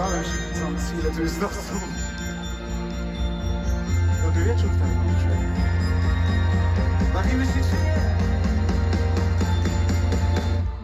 Zorientowałem się widząc, ile tu jest osób. Dobry wieczór, Tarnowcze. Bawimy się czy nie?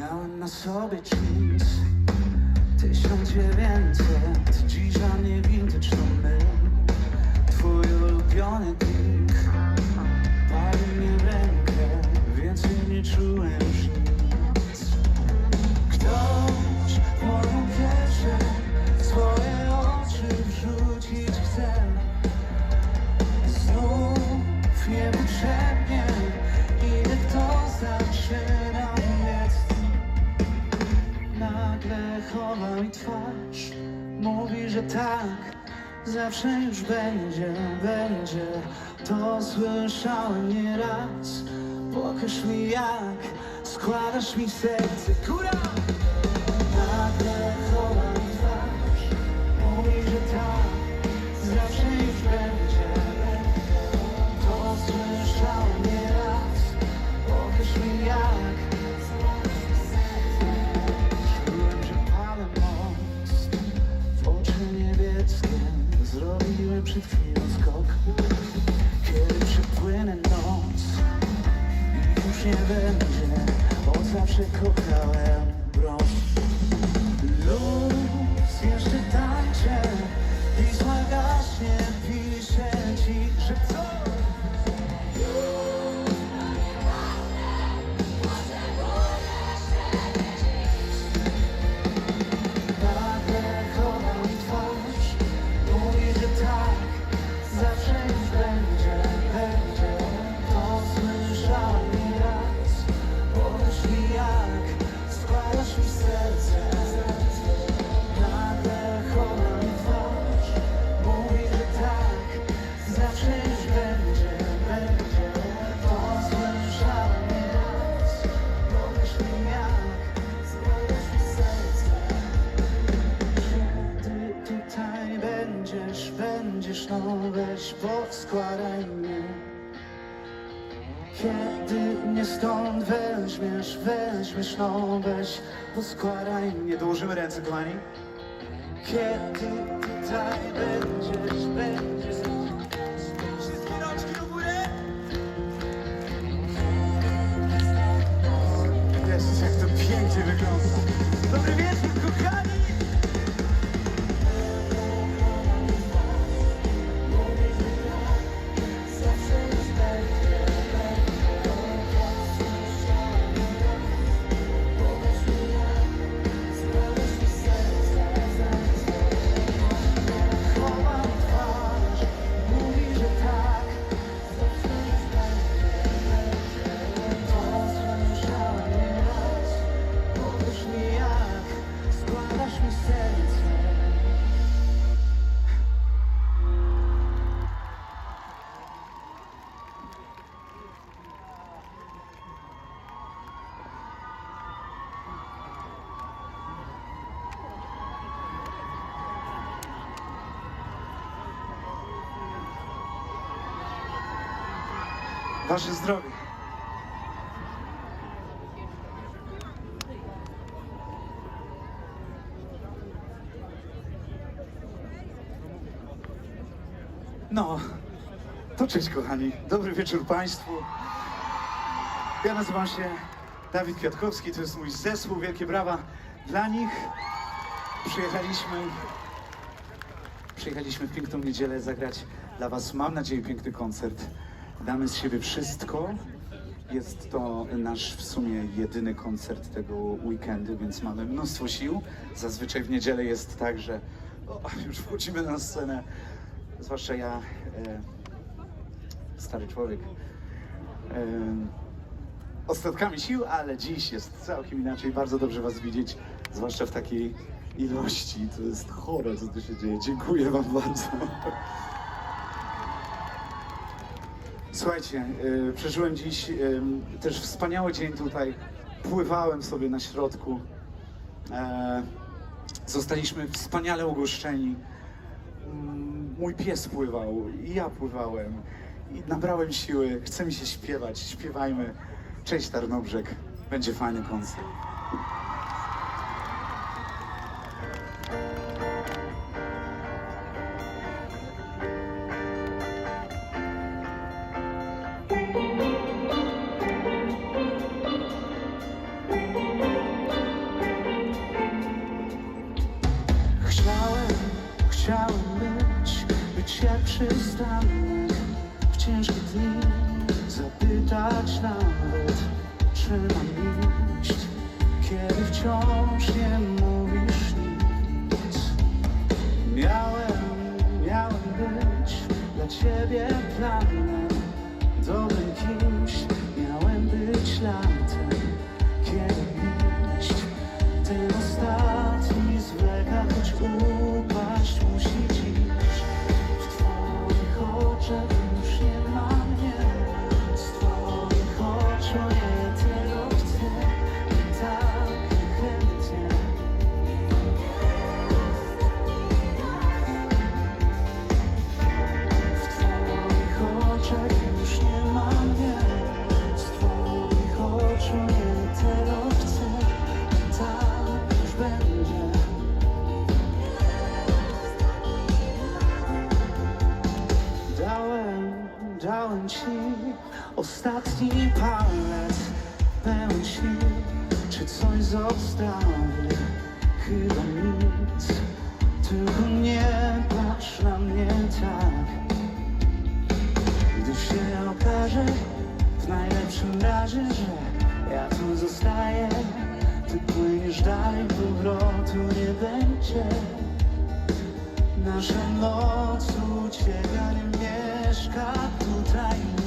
Miałem na sobie jeans 1900 Dziś dla mnie vintage to my Twój ulubiony drink chowa mi twarz Mówi, że tak Zawsze już będzie, będzie To słyszałem nieraz Pokaż mi jak Składasz mi serce Kura! Chicago. Stąd weźmiesz, weźmiesz, no weź poskładaj mnie. Dołożymy ręce, kochani. Kiedy tutaj będziesz, będziesz Wszystkie rączki do góry. Jezus, jak to pięknie wygląda. Dobry wieczór, Wasze zdrowie. No, to cześć kochani. Dobry wieczór Państwu. Ja nazywam się Dawid Kwiatkowski, to jest mój zespół. Wielkie brawa dla nich. Przyjechaliśmy Przyjechaliśmy w piękną niedzielę zagrać dla Was, mam nadzieję, piękny koncert. Damy z siebie wszystko. Jest to nasz w sumie jedyny koncert tego weekendu, więc mamy mnóstwo sił. Zazwyczaj w niedzielę jest tak, że o, już wchodzimy na scenę, zwłaszcza ja, e, stary człowiek, e, ostatkami sił, ale dziś jest całkiem inaczej. Bardzo dobrze Was widzieć, zwłaszcza w takiej ilości. To jest chore, co tu się dzieje. Dziękuję Wam bardzo. Słuchajcie, y, przeżyłem dziś y, też wspaniały dzień tutaj. Pływałem sobie na środku. E, zostaliśmy wspaniale ugoszczeni. Mm, Mój pies pływał i ja pływałem. I nabrałem siły. Chce mi się śpiewać. Śpiewajmy. Cześć Tarnobrzeg. Będzie fajny koncert. Coś zostawię? Chyba nic. Tylko nie patrz na mnie tak. Gdy się okaże w najlepszym razie, że ja tu zostaję Ty płyniesz dalej, powrotu nie będzie. Nasza noc ucieka, nie mieszka tutaj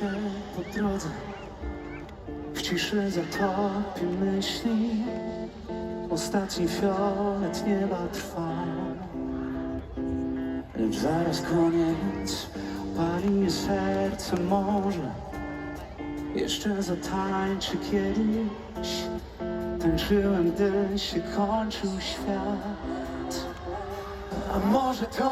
się po drodze. W ciszy zatopię myśli. Ostatni fiolet nieba trwa. Lecz zaraz koniec. Pali mnie serce może Jeszcze zatańczy kiedyś. Tańczyłem, gdy się kończył świat. A może to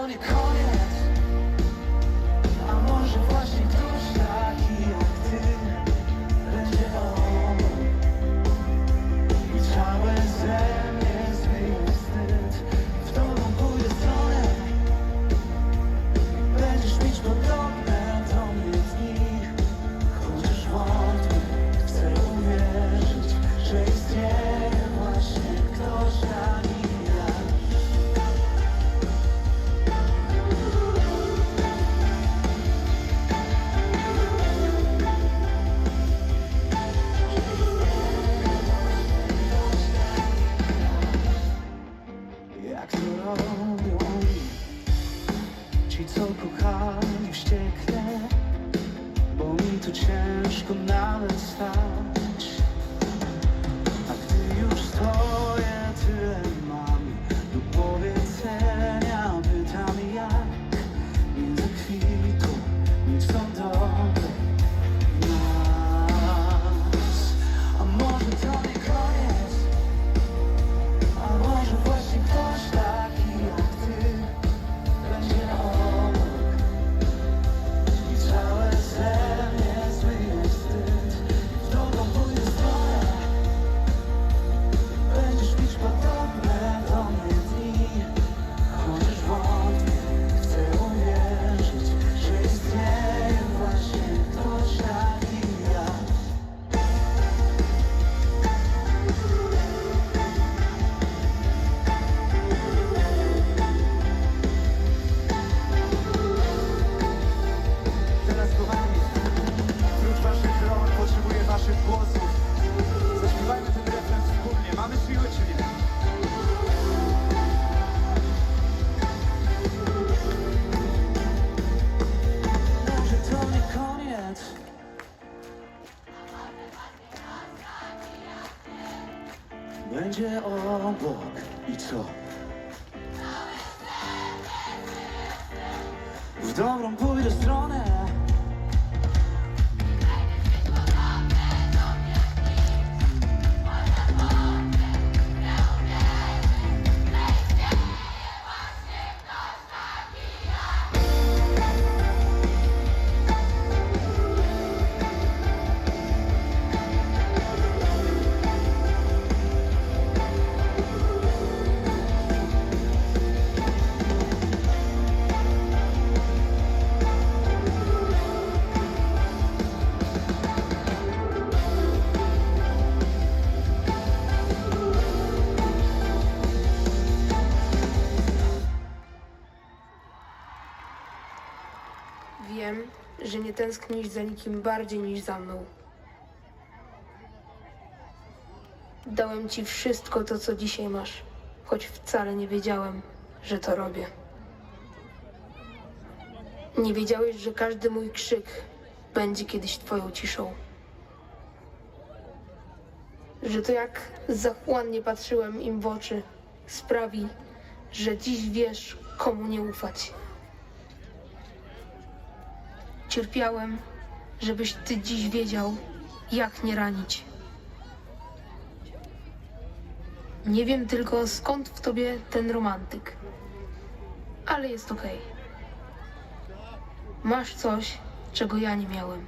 będzie obok i co? W dobrą Wiem, że nie tęsknisz za nikim bardziej niż za mną. Dałem ci wszystko to, co dzisiaj masz, choć wcale nie wiedziałem, że to robię. Nie wiedziałeś, że każdy mój krzyk będzie kiedyś twoją ciszą. Że to jak zachłannie patrzyłem im w oczy sprawi, że dziś wiesz, komu nie ufać. Cierpiałem, żebyś ty dziś wiedział, jak nie ranić. Nie wiem tylko skąd w tobie ten romantyk, ale jest okej. Masz coś, czego ja nie miałem.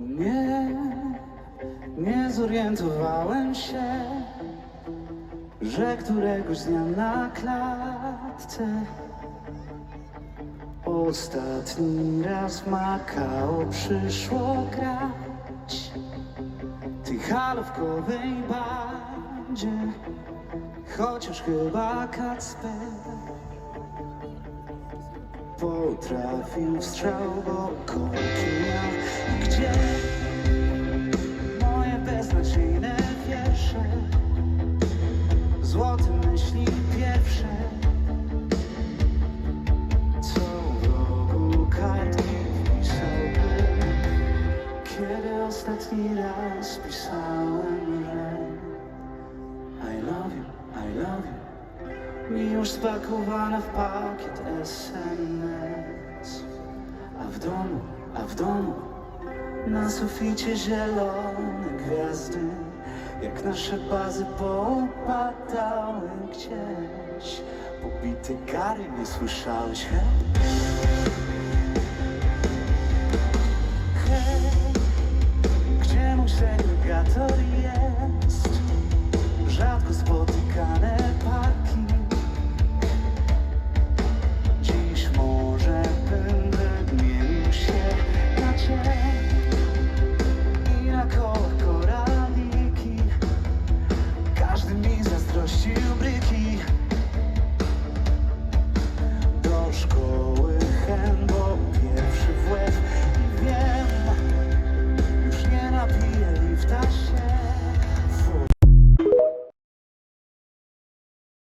Nie, nie zorientowałem się, że któregoś dnia na klatce ostatni raz Makao przyszło grać. Tej halówkowej bandzie, chociaż chyba Kacper potrafił strzał, bo domu, a w domu Na suficie zielone gwiazdy Jak nasze bazy popadały gdzieś Pobite gary, nie słyszałeś?